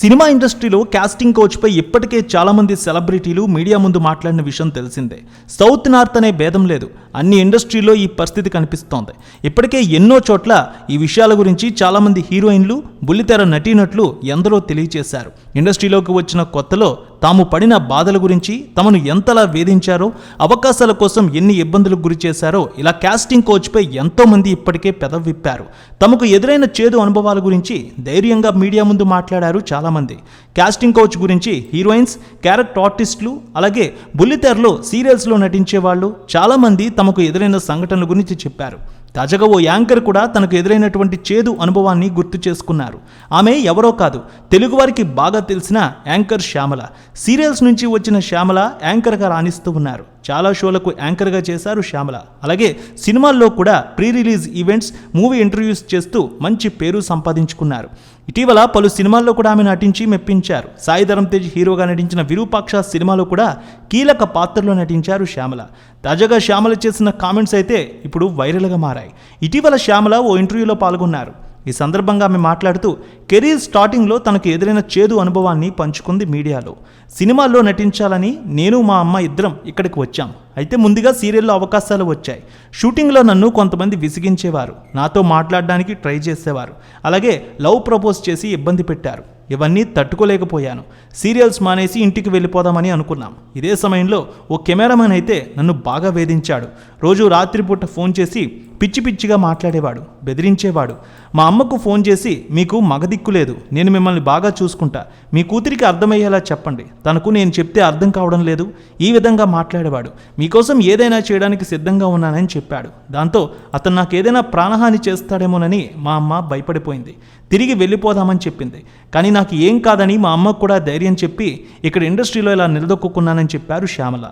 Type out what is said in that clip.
Cinema ఇండస్ట్రీలో casting కోచ్పై ఇప్పటికే చాలామంది సెలబ్రిటీలు మీడియా ముందు మాట్లాడిన విషయం తెలిసిందే. సౌత్ నార్త్ అనే భేదం లేదు. అన్ని ఇండస్ట్రీలో ఈ పరిస్థితి కనిపిస్తోంది. ఇప్పటికే ఎన్నో చోట్ల ఈ విషయాల గురించి చాలామంది హీరోయిన్లు బుల్లితెర నటీనట్లు ఎందరో తెలియచేశారు. ఇండస్ట్రీలోకి వచ్చిన కొత్తలో తాము పడిన బాధల గురించి తమను ఎంతలా వేధించారో అవకాశాల కోసం ఎన్ని ఇబ్బందులకు గురి చేశారో ఇలా కాస్టింగ్ కోచ్పై ఎంతోమంది ఇప్పటికే పెదవిప్పారు. తమకు ఎదురైన చేదు అనుభవాల గురించి ధైర్యంగా మీడియా ముందు మాట్లాడారు చాలామంది. కాస్టింగ్ కోచ్ గురించి హీరోయిన్స్ క్యారెక్టర్ ఆర్టిస్టులు అలాగే బుల్లితెరలో సీరియల్స్లో నటించే వాళ్ళు చాలామంది తమకు ఎదురైన సంఘటనల గురించి చెప్పారు. తాజాగా ఓ యాంకర్ కూడా తనకు ఎదురైనటువంటి చేదు అనుభవాన్ని గుర్తు చేసుకున్నారు. ఆమె ఎవరో కాదు తెలుగువారికి బాగా తెలిసిన యాంకర్ శ్యామల. సీరియల్స్ నుంచి వచ్చిన శ్యామల యాంకర్గా రాణిస్తూ ఉన్నారు. చాలా షోలకు యాంకర్గా చేశారు శ్యామల. అలాగే సినిమాల్లో కూడా pre release events movie interviews చేస్తూ మంచి పేరు సంపాదించుకున్నారు. ఇటీవల పలు సినిమాల్లో కూడా ఆమె నటించి మెప్పించారు. సాయిధరం తేజ్ హీరోగా నటించిన విరూపాక్ష సినిమాలో కూడా కీలక పాత్రలో నటించారు శ్యామల. తాజాగా శ్యామల చేసిన కామెంట్స్ అయితే ఇప్పుడు వైరల్గా మారాయి. ఇటీవల శ్యామల ఓ ఇంటర్వ్యూలో పాల్గొన్నారు. ఈ సందర్భంగా ఆమె మాట్లాడుతూ కెరీర్ స్టార్టింగ్లో తనకు ఎదురైన చేదు అనుభవాన్ని పంచుకుంది మీడియాలో. సినిమాల్లో నటించాలని నేను మా అమ్మ ఇద్దరం ఇక్కడికి వచ్చాం. అయితే ముందుగా సీరియల్లో అవకాశాలు వచ్చాయి. షూటింగ్లో నన్ను కొంతమంది విసిగించేవారు. నాతో మాట్లాడడానికి ట్రై చేసేవారు. అలాగే లవ్ ప్రపోజ్ చేసి ఇబ్బంది పెట్టారు. ఇవన్నీ తట్టుకోలేకపోయాను. సీరియల్స్ మానేసి ఇంటికి వెళ్ళిపోదామని అనుకున్నాం. ఇదే సమయంలో ఓ కెమెరామెన్ అయితే నన్ను బాగా వేధించాడు. రోజు రాత్రిపూట ఫోన్ చేసి పిచ్చి పిచ్చిగా మాట్లాడేవాడు బెదిరించేవాడు. మా అమ్మకు ఫోన్ చేసి మీకు మగదిక్కు లేదు నేను మిమ్మల్ని బాగా చూసుకుంటా. మీ కూతురికి అర్థమయ్యేలా చెప్పండి. తనకు నేను చెప్తే అర్థం కావడం లేదు. ఈ విధంగా మాట్లాడేవాడు. మీకోసం ఏదైనా చేయడానికి సిద్ధంగా ఉన్నానని చెప్పాడు. దాంతో అతను నాకు ఏదైనా ప్రాణహాని చేస్తాడేమోనని మా అమ్మ భయపడిపోయింది. తిరిగి వెళ్ళిపోదామని చెప్పింది. కానీ నాకు ఏం కాదని మా అమ్మకు కూడా ధైర్యం చెప్పి ఇక్కడ ఇండస్ట్రీలో ఇలా నిలదొక్కున్నానని చెప్పారు శ్యామల.